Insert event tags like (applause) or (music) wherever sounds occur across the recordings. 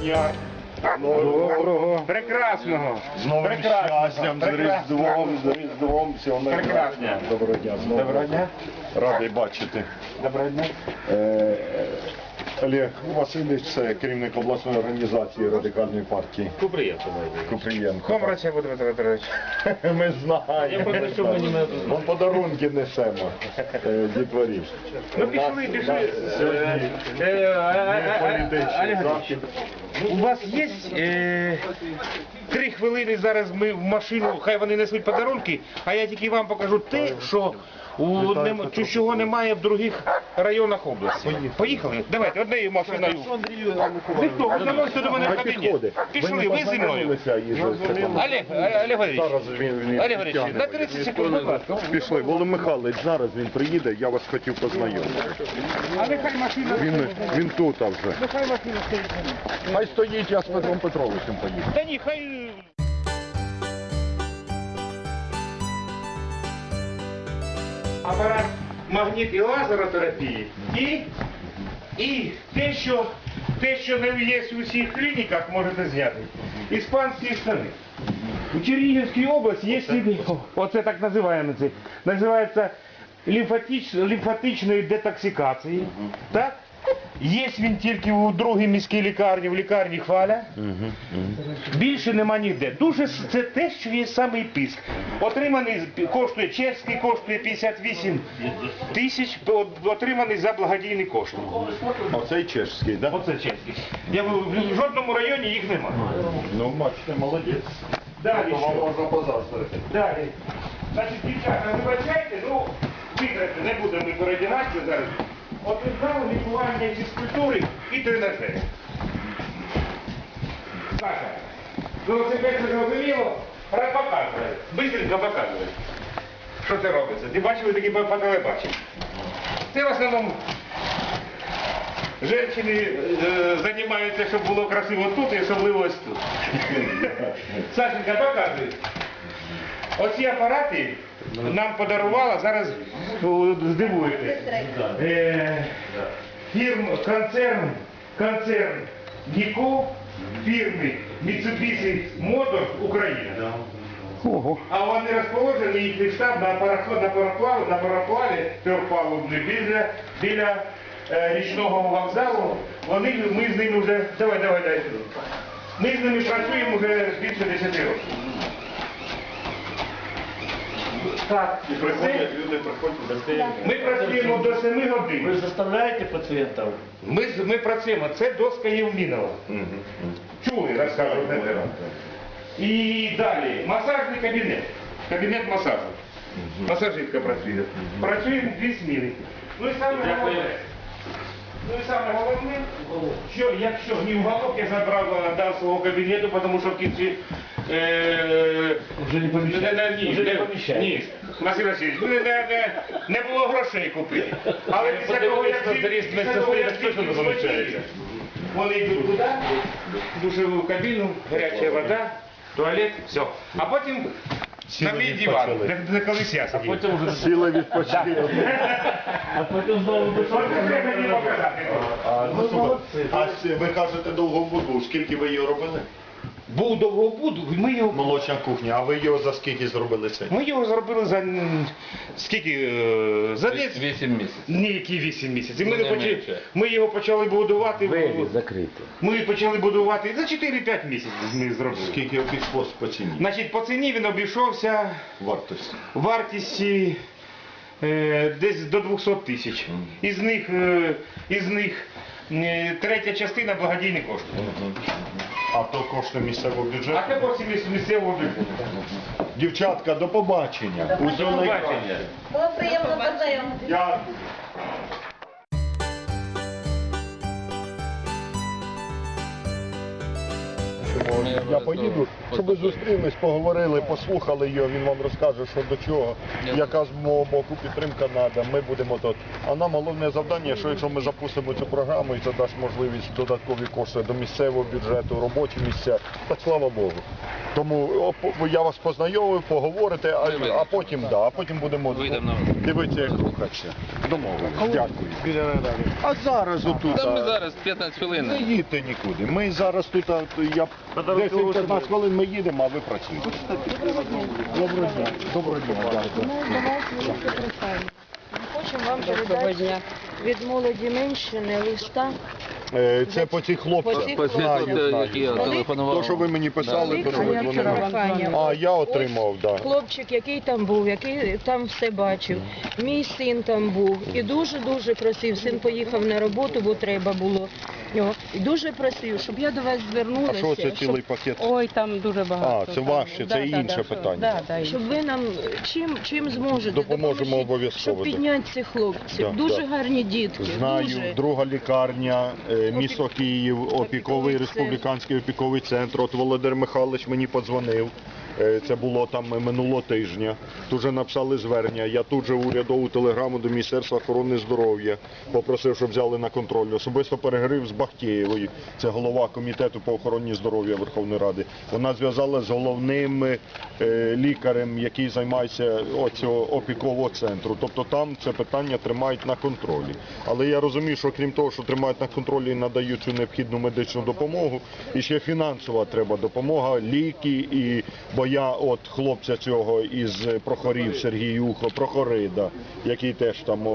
дня. Доброго. Прекрасного. З новим Прекрасного. щастям, з Різдвом, з Різдвом, всього найкращого. Прекрасного. Доброго дня. Доброго дня. Радий бачити. Доброго дня. Е, Олег Васильович, це керівник обласної організації радикальної партії Куприєнко має. Купрієнко. Комраця Дмитро Петрович. (laughs) Ми знаємо. Я просто, щоб мені не Вон подарунки несемо е, дітворі. Ну пішли, пішли. Сьогодні Е, е, е, е, політичний Олег захід. У вас є е, три хвилини зараз ми в машину, хай вони несуть подарунки, а я тільки вам покажу те, що у нем, чи чого немає в других районах області. Поїхали? Давайте, однією машиною. Ніхто, ви заносите до мене в кабінет. Пішли, не ви зі мною. Олег, Олег Валерійович, Зараз він, він Олег Валерійович, на 30 секунд, будь ласка. Пішли. Володимир Михайлович, зараз він приїде, я вас хотів познайомити. А нехай машина. Він, він тут а вже. Нехай машина стоїть. Хай стоїть, я з Петром Петровичем поїду. Та ні, хай. Апарат магніт і лазеротерапії і, і те, що, те, що не є в усіх клініках, можете зняти. Іспанські штани. У Чернігівській області є сліди, оце так називаємо це, називається лімфатич, лімфатичної детоксикації. Так? Є він тільки у другій міській лікарні, в лікарні хваля. Більше нема ніде. Дуже с- це те, що є самий піск. Отриманий з- коштує чеський, коштує 58 тисяч, от- отриманий за благодійні кошти. Оцей чешський, так? Да? Оце чеський. Я в, в жодному районі їх немає. Ну, бачите, молодець. Далі що? можна позаздрити. Далі. Значить, дівчата, вибачайте, ну, виграти не будемо ми координацію зараз. Відправили лікування фізкультури і тренажери. Саша, велосипед це зрозуміло, показує. Бистренько показує. Що це робиться? Ти бачили такі по, телебаченню? Це в основному Женщини е, займаються, щоб було красиво тут і особливо ось тут. (laughs) Сашенька, показуй. Оці апарати нам подарувала, зараз здивуєтесь. Е, фірм, концерн, концерн Ніко фірми Mitsubishi Motors Україна. А вони розположені їхній штаб на пароплаві, на пароплаві, на трьохпалубний біля, біля е, річного вокзалу. Вони, ми з ними вже, давай, давай, дай сюди. Ми з ними працюємо вже більше 10 років. Так, І приходять люди, приходять. ми працюємо до 7 Ви годин. Ви заставляєте пацієнтів? Ми, з- ми працюємо, це доска Євмінова. Чули, розказував не. І далі, масажний кабінет. Кабінет масажу. Масажистка працює. Працюємо дві зміни. Ну і саме головне. Ну і саме головне, що якщо ні уголок я забрав дав свого кабінету, тому що в кінці е, Вже не не, ні, Вже не ні, Василь Васильович, ну, не, не, не було грошей купити. Але після того, як ці- після того, як поміщається. Вони йдуть туди, душеву кабіну, гаряча вода, туалет, все. А потім на мій диван, де, де колись я сидів. Потім вже Сіли відпочили. а потім знову до Що це треба мені показати? А, ну, супер. а ви кажете довгобуду, скільки ви її робили? Був довгобуд, ми його, Молочна кухня, а ви його за скільки зробили це? ми його зробили за м, скільки? е, За десь 8 місяців. Ні, які 8 місяців. Ми, Ну, не не почали, менше. ми його почали будувати. в- закриті. Ми почали будувати за 4-5 місяців ми зробили. Скільки обійшлось по ціні? Значить, по ціні він обійшовся Вартості. вартісті е, десь до 200 тисяч. Із них, е, із них е, третя частина благодійні кошти. А то кошти місцевого бюджету. А це кошти місцевого бюджету. Дівчатка, до побачення. До побачення. Було приємно познайомитися. Я Я поїду щоб ви зустрілись, поговорили, послухали його, він вам розкаже, що до чого, яка з мого боку підтримка треба, ми будемо тут. А нам головне завдання, що якщо ми запустимо цю програму і це дасть можливість додаткові кошти до місцевого бюджету, робочі місця, так слава Богу. Тому я вас познайомив, поговорите, а, а потім да, а потім будемо дивитися, як рухатися. Домовились. Дякую. А зараз отут. Та ми зараз 15 хвилин. не їдьте нікуди. Ми зараз тут, я 10-15 хвилин ми їдемо, а ви працюєте. Доброго дня. Доброго дня. дякую. Хочемо вам передати від молоді Менщини листа. Е, Це по цих хлопцях. По цих цих, Знаю, знаю. які я телефонував. То, що ви мені писали, то що ви дзвонили. А, я отримав, так. Да. Хлопчик, який там був, який там все бачив. Мій син там був і дуже-дуже просив. Син поїхав на роботу, бо треба було. Його. І дуже просив, щоб я до вас звернулася. А що це щоб- цілий пакет? Ой, там дуже багато. А, це там. ваше, це інше да, що- питання. Да, да, Щоб ви нам чим, чим зможете Допоможемо допоможіть, обов'язково, Щоб підняти цих хлопців. Да, дуже да. гарні дітки. Знаю, дуже. друга лікарня, е, місто Київ, опіковий Опіковий республіканський опіковий центр. От Володимир Михайлович мені подзвонив. Е, Це було там минулого тижня. Тут же написали звернення. Я тут же урядову телеграму до Міністерства охорони здоров'я попросив, щоб взяли на контроль. Особисто переговорив з Бахтєєвою, це голова комітету по охороні здоров'я Верховної Ради. Вона зв'язала з головним е, лікарем, який займається оцього опікового центру. Тобто там це питання тримають на контролі. Але я розумію, що крім того, що тримають на контролі надають цю необхідну медичну допомогу, і ще фінансова треба допомога, ліки і бо я от хлопця цього із Прохорів Сергіюха, Прохорида, який теж там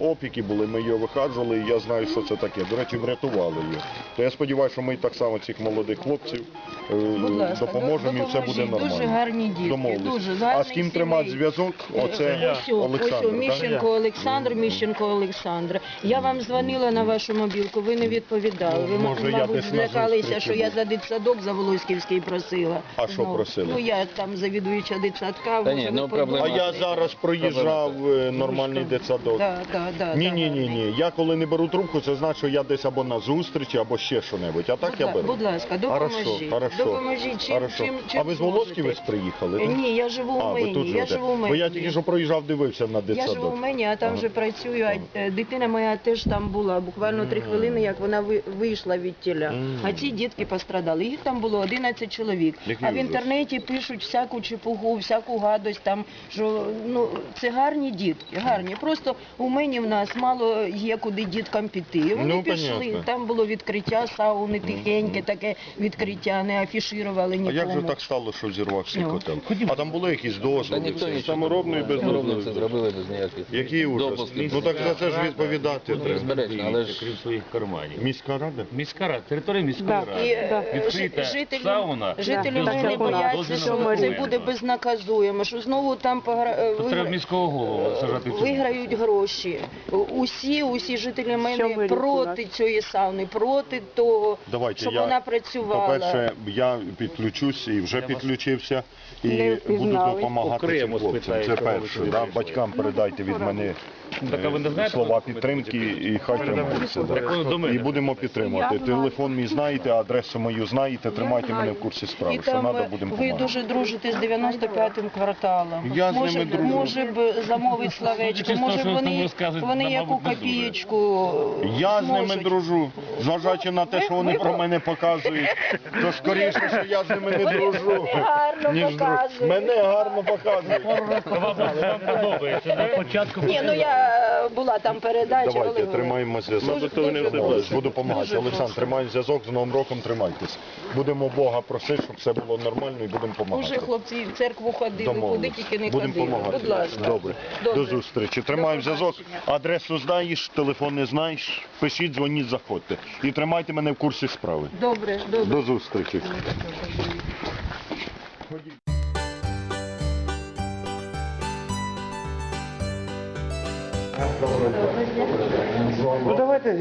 опіки були, ми його вихаджували, і я знаю, що це таке. До речі, врятували його. То я сподіваюся, що ми так само цих молодих хлопців е, допоможемо і все буде нормально. Дуже гарні дітки, дуже з а з ким тримати зв'язок? Оце Олександр. Міщенко Олександр, Міщенко Олександр. Я вам дзвонила на вашу мобілку, ви не відповідали. Ви, Ну, може, мабуть, злякалися, що я за дитсадок за Волоськівський просила. А що просили? Я там завідуюча дитсадка. Та ні, ну, проблема- А я зараз проїжджав е, нормальний дитсадок. Да, да, да, Ні, да, ні, да. ні, ні. Я коли не беру трубку, це значить, що я десь або на зустрічі, або ще що-небудь. А так Будь я ла- беру. будь ласка, допоможіть. хорошо. Допоможіть, чим- хорошо. чим- чим а ви з зможете. Волоськівець приїхали? Е, так? Ні, я живу А, в ви тут Мені. Я живете? живу в Бо я тільки що проїжджав, дивився на Я дитсадок. живу в Мені, а там Ага. вже працюю. А е, дитина моя теж там була. Буквально три хвилини, як вона ви- вийшла від тіля. Мгм. А ці дітки пострадали. Їх там було 11 чоловік. Який а в ужас. інтернеті пишуть всяку чепугу, всяку гадость. Там що ну це гарні дітки, гарні. Просто у мені в нас мало є куди діткам піти. І Вони Ну, пішли. понятно. Там було відкриття сауни, тихеньке таке відкриття, не афішували А як же так стало, що взірвався Ну. котел? А там були якісь Та дозволи? ніхто все? Саморобно і без Саморобно це зробили без ніяких. Який ужас. Ну так за це ж відповідати треба. Але ж крім своїх карманів. Міська рада? Міська рада, територія міської Да. ради. Е, Відкрита жителі, сауна. жителі Да. мене Так, бояться, що це буде безнаказуємо, що знову там погра... е, треба вигра- міського голову сажати в виграють гроші. Усі, усі жителі мене вирішили? проти цієї сауни, проти того, Давайте щоб я, вона працювала. По-перше, я підключусь і вже підключився і буду впізнали. допомагати Окремо цим хлопцям. спитаю, Це чого ви перше. Да? Батькам передайте від мене Так, а ви не е, знаєте, слова підтримки і хай тримаються. да. Так воно до мене. І будемо підтримувати. Телефон мій знаєте, адресу мою знаєте, тримайте мене в курсі І справи. Що там треба, будемо ви допомагати. дуже дружите з 95-м кварталом. Я з може, ними дружу. може б замовити словечко, може ви вони, розказуєте, вони нам, яку мабуть, не дуже. копієчку Я з ними зможуть. дружу. Зважаючи на те, що вони про мене показують, то скоріше, що я з ними не дружу. гарно ніж друг. показують. Мене гарно показують. Вам, вам подобається, да? Початку Ні, ну я е, була там передача. Давайте, Олег тримаємо зв'язок. Дуже, дуже. Буду допомагати. Дуже Олександр, прошу. зв'язок, з Новим роком тримайтесь. Будемо Бога просити, щоб все було нормально і будемо Уже допомагати. хлопці в церкву ходили, куди тільки не Будемо ходили. допомагати. Будь ласка. Добре. Добре. До зустрічі. Тримаємо зв'язок. Адресу знаєш, телефон не знаєш. Пишіть, дзвоніть, заходьте. І тримайте мене в курсі справи. Добре, добре. До зустрічі. Ну давайте.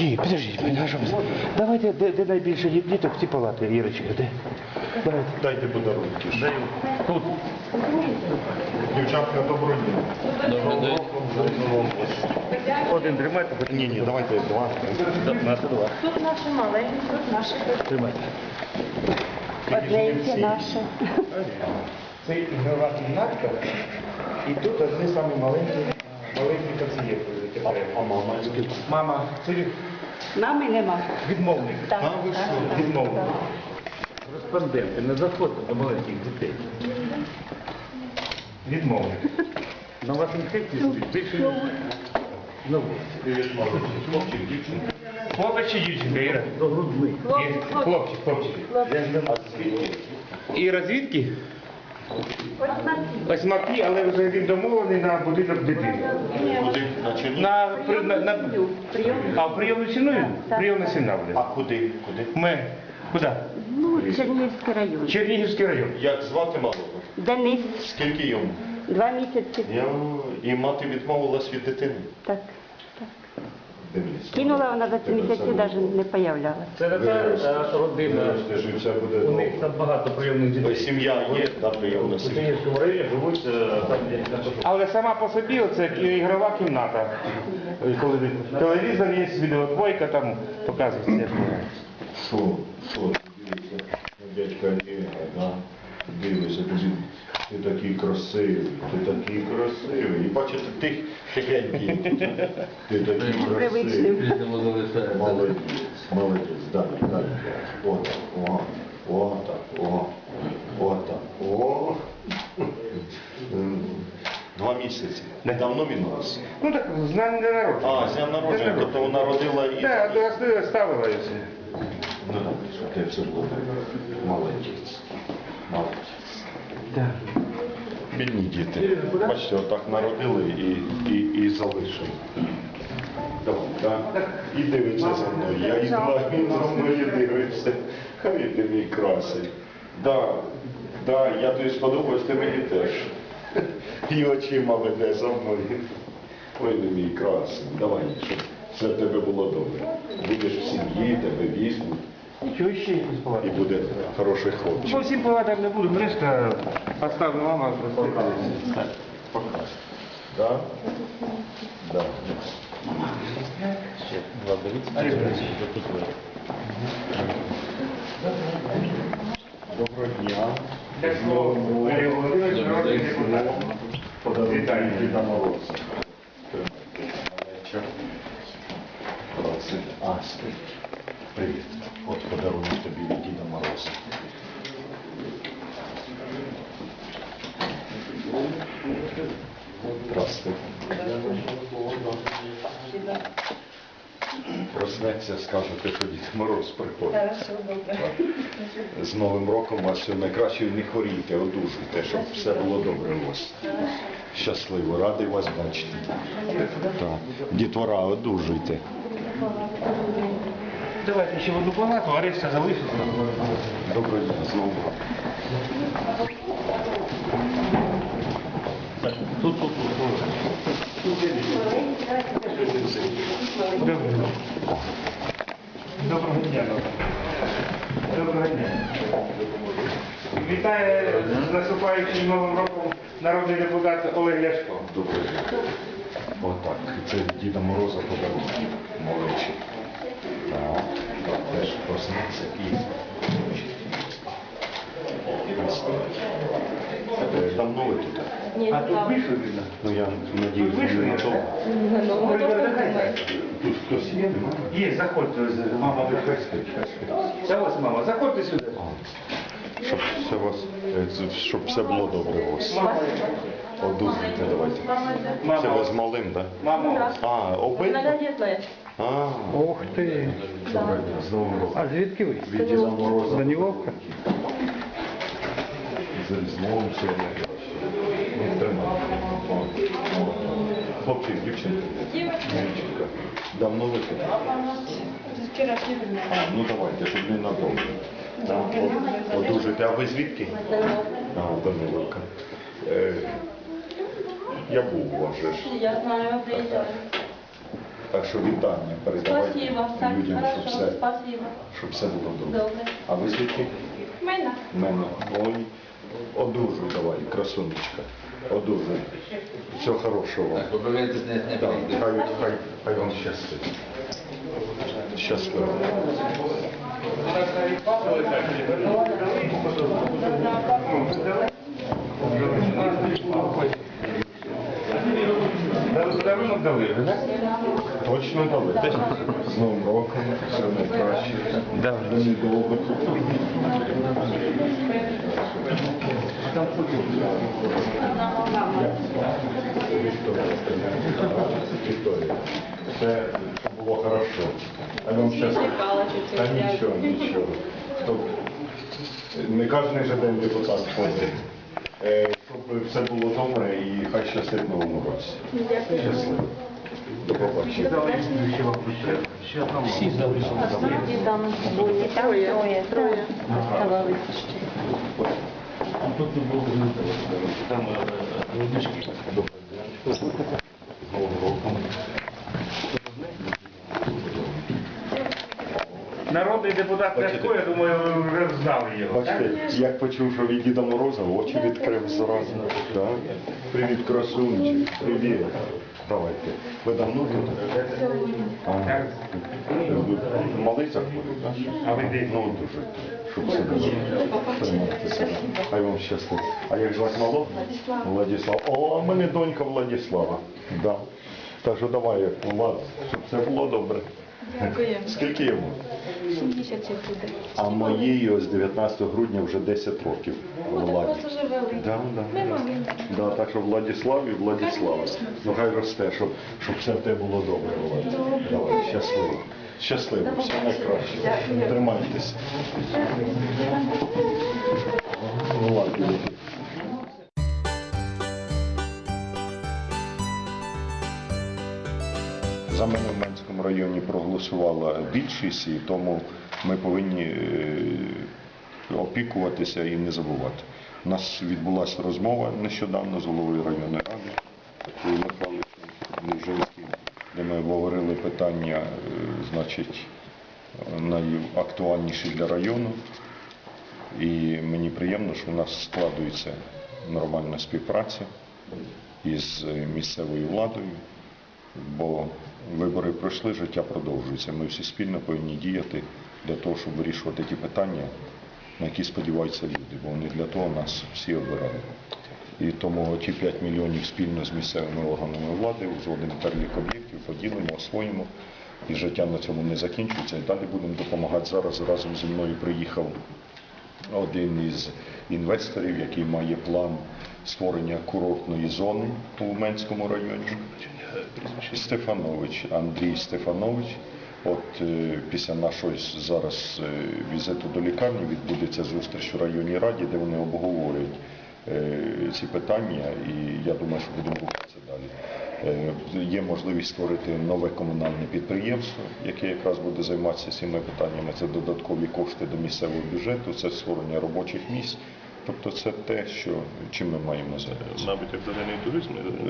Ні, пожалуйста. Давайте, де, де найбільше діт- діток, ці палати, Ірочка, де? Давайте. Дайте подарунки. Тут. Дівчатка, доброго дня. Один тримайте, Ні, ні, давайте два. на два. Тут наші маленькі, тут наші. Тримайте. Одненьке наше. Це ігрова кімнатка, і тут одні самі маленькі, маленькі пацієнти. А мама скільки? Мама, це від- Мами нема. відмовник. Так, А ви так, що, так, відмовник? так. Кореспонденти, не заходьте до маленьких дітей. Відмовник. На вас інфекції стоїть більше ніж на вулиці. Хлопець чи дівчинка, Іра? До грудних. І- Хлопчик, хлопчик. Іра звідки? Ось маки, але вже він домовлений на будинок дитини. Куди? На Чернігів? На, при- на, на, а в прийомну сім'ю? Прийомна сім'я А буде. куди? Куди? Ми, куди? Ну, Чернігівський район. Чернігівський район. Як звати малого? Денис, Скільки йому? два місяці. Я... І мати відмовилась від дитини? Так. Кинула вона за ці місяці, навіть не появлялася. Це не та е, родина. У них там багато прийомних дітей. Сім'я є, да, прийомна У сім'я. Живуть е, там, де. Але сама по собі це ігрова кімната. Коли телевізор є, відеодвойка, там показується. як. Що? Що? Дядька Олега, да? Дивися, ти, ти такий красивий, ти такий красивий. І бачите, тих тихенький. Ти такий красивий. Молодець, молодець, далі, далі. Отак, о, отак, о, отак, о. Два місяці. Давно мінулося. Ну так, з дня народження. А, з дня народження, тобто вона родила і... Так, до ставила і все. Ну, що ти все було. Молодець. Молодець. Бідні діти. Бачите, отак народили і, і, і залишили. І дивиться за мною. Я йду, він за мною дивиться. Хай ти мій красий. Да, да, я тобі сподобаюсь, ти мені теж. І очима веде за мною. Ой, ти мій красий. Давай, щоб все в тебе було добре. Будеш в сім'ї, тебе візьмуть. Нічого ще якось І палати. буде хороший хлопчик. По всім палатам не буду, решта оставлю мама. Покажи. Да? Да. Доброго дня. Знову Валерій Володимирович, народний депутат. Подарунки Діда Мороза. Привіт. От подарунок тобі від Діда Мороза. Здравствуй. Проснеться, скажете, що Дід Мороз приходить. З Новим роком вас все найкраще не хворійте, одужуйте, щоб все було добре у вас. Щасливо, радий вас бачити. Так. Дітвора, одужуйте. Давайте ще в одну палату, а решта залишиться. Доброго дня знову. Тут, тут, тут. Доброго. Доброго дня. Доброго дня. Вітає з наступаючим новим роком народний депутат Олег Ляшко. Доброго дня. Отак. Це Діда Мороза подарунок. Молодший. Так. Теж проснеться і. Е, Давно ви тут? А тут вийшли видно? Ну я надіюсь, Тут вийшли, не передихайте. Тут хтось є, немає? Є, заходьте, мама виходить. Це ось мама, заходьте сюди. Щоб все, вас, е, щоб все було добре у вас. Одужуйте, давайте. Це ви з малим, так? Мамо, А, обидва? А, Ох ти. добре, з Новим роком. А звідки ви? Від Діда Мороза. Даніловка? З. Ну, тримайте. О, о. Хлопчик, дівчинка. Дівчинка. Давно ви тут? А, ну давайте, щоб не надовго. Так, от, одужуйте. А ви звідки? А, Даниловка. Е, я був у вас же. Я знаю, приезжаю. Так що вітання передавайте Спасибо, так, людям, щоб хорошо, все, спасибо. щоб все було добре. Добре. А ви звідки? Мене. Мене. Ой, одужуй давай, красунечка. Одужуй. Всього хорошого вам. Побивитись не, прийде. хай, хай, хай вам щастить. Щасливо. Дали подарунок дали, вже, так? Точно дали. З Новим роком, все найкраще. Недовго. Вікторія, Все було хорошо. А вам щас... Та нічого, нічого. Не кожен же день депутат ходить. Е, Щоб все було добре і хай щастить в новому році. Щасливо. До побачення. Всі залишилися. І там були, там троє, троє оставалися ще. Там е, родички. З Новим роком. Народний депутат Ляшко, я думаю, ви вже знали його. так? Бачите, як почув, що від Діда Мороза, очі відкрив зразу. Привіт, красунчик. Привіт. Давайте. Ви давно тут? Ага. Ви Малий заходить, так? А ви де? Ну, дуже. Щоб все було. Тримайтеся. Хай вам щастить. А як звати малого? Владислав. О, а в мене донька Владислава. Да. Так що давай, Влад, щоб все було добре. Дякую. Скільки йому? Сім місяців буде. А моєї ось 19 грудня вже 10 років. О, так Владі. вас уже. Да, да. Ми мали. Да, так що Владислав і Владислава. Ну хай росте, щоб, щоб все в тебе було добре, Володя. Давай, щасливо. Щасливо, все найкраще. Тримайтеся. Володя. За мене в Менському районі проголосувала більшість, і тому ми повинні е, опікуватися і не забувати. У нас відбулася розмова нещодавно з головою районної ради Михайловичем Ніжинським, де ми обговорили питання, е, значить, найактуальніші для району. І мені приємно, що у нас складується нормальна співпраця із е, місцевою владою, бо вибори пройшли, життя продовжується. Ми всі спільно повинні діяти для того, щоб вирішувати ті питання, на які сподіваються люди, бо вони для того нас всі обирали. І тому ті 5 мільйонів спільно з місцевими органами влади узгодимо перелік об'єктів, поділимо, освоїмо. І життя на цьому не закінчується. І далі будемо допомагати. Зараз разом зі мною приїхав один із інвесторів, який має план створення курортної зони у Менському районі. Стефанович, Андрій Стефанович. От е, після нашого зараз е, візиту до лікарні відбудеться зустріч у районній раді, де вони обговорюють е, ці питання, і я думаю, що будемо рухатися далі. Є можливість створити нове комунальне підприємство, яке якраз буде займатися цими питаннями. Це додаткові кошти до місцевого бюджету, це створення робочих місць. Тобто це те, що чим ми маємо займатися. Мабуть, як зелений туризм,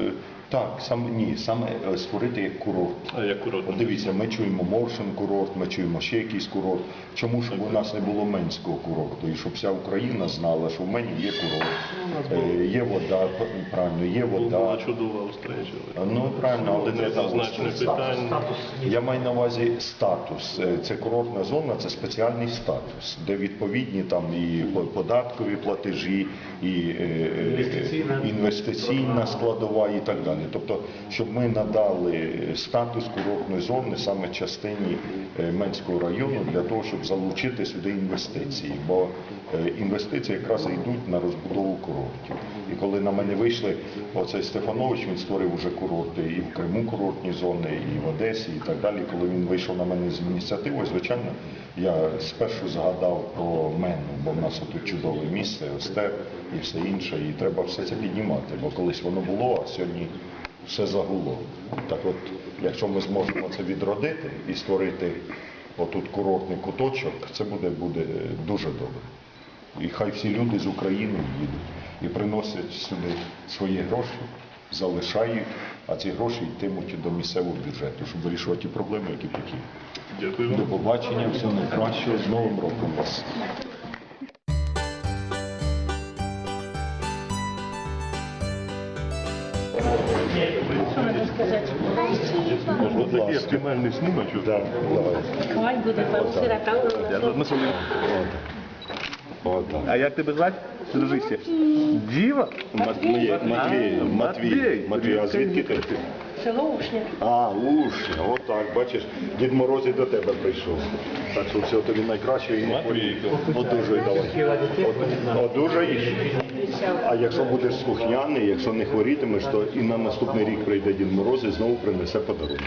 Е, Так, саме ні, саме е, створити як курорт. А, як курорт. От дивіться, ми чуємо Моршин курорт, ми чуємо ще якийсь курорт. Чому щоб у нас не було менського курорту? І щоб вся Україна знала, що в мене є курорт, е, є вода, правильно, є була вода. чудова встреча. Ну правильно, але Це не зазначене питання. я маю на увазі статус. Е, Це курортна зона, це спеціальний статус, де відповідні там і по- податкові платежі, і е, е, інвестиційна складова і так далі. Тобто, щоб ми надали статус курортної зони саме частині е, Менського району для того, щоб залучити сюди інвестиції. Бо інвестиції якраз йдуть на розбудову курортів. І коли на мене вийшли, оцей Стефанович, він створив уже курорти і в Криму курортні зони, і в Одесі, і так далі. Коли він вийшов на мене з ініціативою, звичайно, я спершу згадав про мене, бо в нас тут чудове місце, степ і все інше, і треба все це піднімати, бо колись воно було, а сьогодні все загуло. Так от, якщо ми зможемо це відродити і створити отут курортний куточок, це буде, буде дуже добре. І хай всі люди з України їдуть і приносять сюди свої гроші, залишають, а ці гроші йтимуть до місцевого бюджету, щоб вирішувати ті проблеми, які такі. Дякую До побачення, всього найкращого, з Новим роком вас. Ласка. оптимальний знімочок. Так, давай. Хай буде ми собі. От так. А як тебе звати? Дружище. Діва? Матвій, Матвій, Матвій, Матвій, а звідки ти? Село Ушня. А, Ушня, отак, бачиш, Дід Мороз і до тебе прийшов. Так що всього тобі найкращого і не хворій. Одужуй давай. Од- Одужаєш. А якщо будеш слухняний, якщо не хворітимеш, то і на наступний рік прийде Дід Мороз і знову принесе подарунок.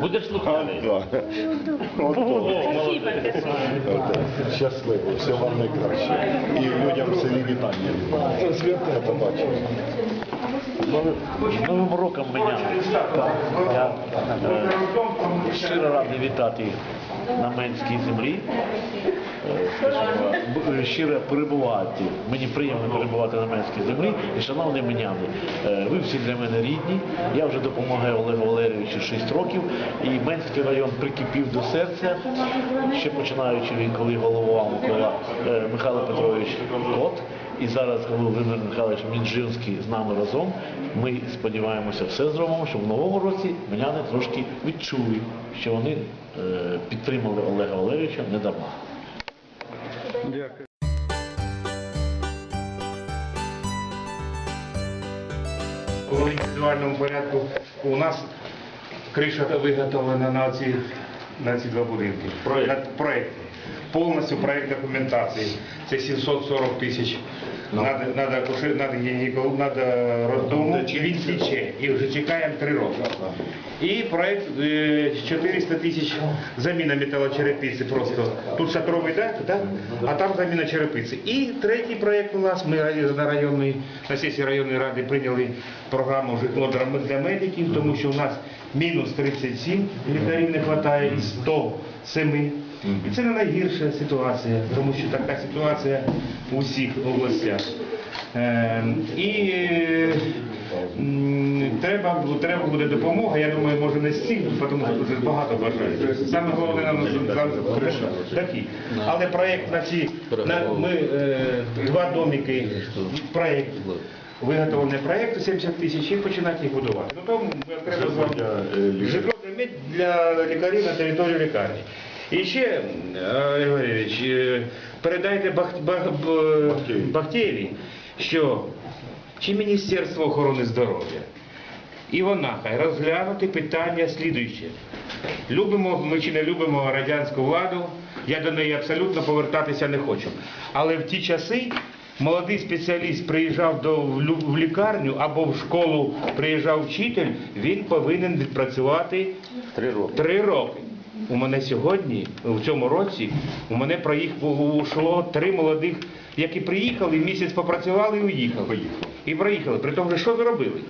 Будеш слухати? да. Ото. Ото. Щасливо, всього вам найкраще. І людям в селі вітання. Святе побачення. З Новим роком мене. Я е, щиро радий вітати на Менській землі. Е, щиро перебувати. Мені приємно перебувати на Менській землі. І шановні меняни, е, ви всі для мене рідні. Я вже допомагаю Олегу Валерійовичу 6 років. І Менський район прикипів до серця. Ще починаючи він, коли головував Микола е, Михайло Петрович Кот. І зараз Володимир Михайлович Мінжинський з нами разом. Ми сподіваємося, все зробимо, щоб в новому році меняни трошки відчули, що вони е, підтримали Олега Валерійовича недарма. У індивідуальному порядку у нас криша виготовлена на ці, на ці два будинки. Проєкт. Повністю проєкт документації. Це 740 тисяч. Надо, надо, куши- надо, гінеколог- надо роддому, і він тече. І вже чекаємо три роки. І проєкт е, 400 тисяч заміна металочерепиці просто. Тут шатровий дах, так? а там заміна черепиці. І третій проєкт у нас, ми на районній, на сесії районної ради прийняли програму житло для- медиків, тому що у нас мінус 37 лікарів не вистачає із 107. І це не найгірша ситуація, тому що така ситуація у всіх областях. Е, і е, треба, треба буде допомога, я думаю, може не стільки, тому що дуже багато бажаючих. Саме головне нам такі. Але проєкт на ці, на, ми е, два домики, проєкт, виготовлення проєкту 70 тисяч і починати їх будувати. Ну, тому ми окремо житло для лікарів на території лікарні. І ще, е, Олег е, передайте Бах- Бах- Б- Бахтєєві, що чи Міністерство охорони здоров'я, і вона хай розглянути питання слідуюче. Любимо ми чи не любимо радянську владу, я до неї абсолютно повертатися не хочу. Але в ті часи молодий спеціаліст приїжджав до, в в лікарню або в школу приїжджав вчитель, він повинен відпрацювати Три роки. Три роки. У мене сьогодні, в цьому році, у мене проїхало ушло три молодих, які приїхали, місяць попрацювали і уїхали. І проїхали. При тому, що зробили?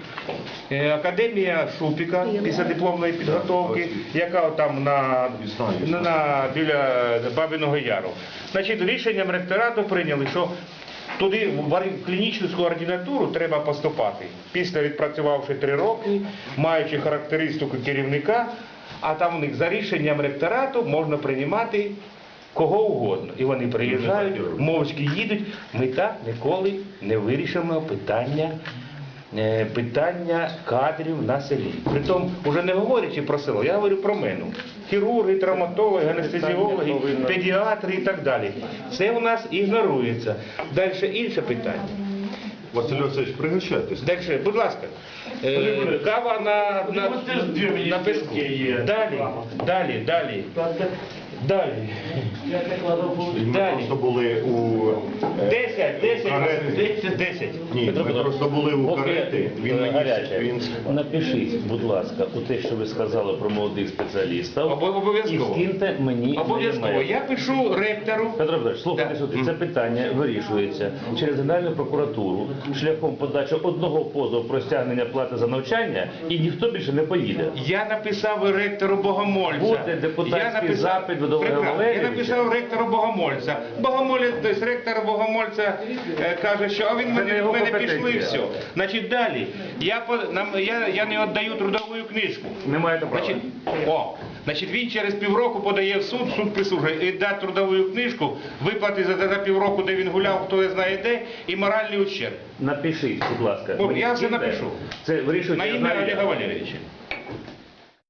Е, Академія Шупіка після дипломної підготовки, яка там на, на, біля Бабиного Яру. Значить, рішенням ректорату прийняли, що Туди в клінічну ординатуру треба поступати після відпрацювавши три роки, маючи характеристику керівника, а там у них за рішенням ректорату можна приймати кого угодно. І вони приїжджають, мовчки їдуть. Ми так ніколи не вирішимо питання. е, Питання кадрів на селі. Притом, уже не говорячи про село, я говорю про мене. Хірурги, травматологи, анестезіологи, педіатри і так далі. Це у нас ігнорується. Далі інше питання. Василь Васильович, пригощайтесь. Далі, будь ласка, е, кава на, на, на піску. Далі, далі, далі. Далі. Ми Далі. просто були у... е, Десять, десять, Карети. десять, десять. Ні, ми просто були у карети. Він мені гаряче. він Напишіть, будь ласка, у те, що ви сказали про молодих спеціалістів. Обо- обов'язково. І скиньте мені. Обов'язково. Я пишу ректору. Петро Петрович, слухайте Да. сюди. Це питання вирішується через Генеральну прокуратуру шляхом подачі одного позову про стягнення плати за навчання, і ніхто більше не поїде. Я написав ректору Богомольця. Буде депутатський запит Прекрасно. Валерійовича. Я написав ректору Богомольця. Богомолець, тобто ректор Богомольця е, каже, що а він не мене, його мене пішли і все. Значить, далі. Я, по- нам, я, я не віддаю трудову книжку. Не маєте права. Значить, о, Значить, він через півроку подає в суд, суд присуджує і дати трудову книжку, виплати за, за півроку, де він гуляв, хто не знає де, і моральний ущерб. Напишіть, будь ласка. О, я все напишу. Це вирішується. На ім'я Олега. Валерійовича.